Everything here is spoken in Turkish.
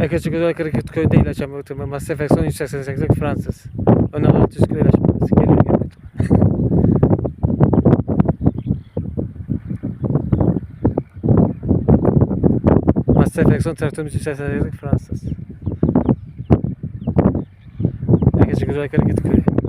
Yaklaşık olarak hareket köy değil açan oturma. Masraf Ekson 188 Fransız. Ön 600 kilo ilaç parası geliyor gelmedi. Masraf Ekson traktörümüz 188 Fransız. Yaklaşık olarak hareket köy.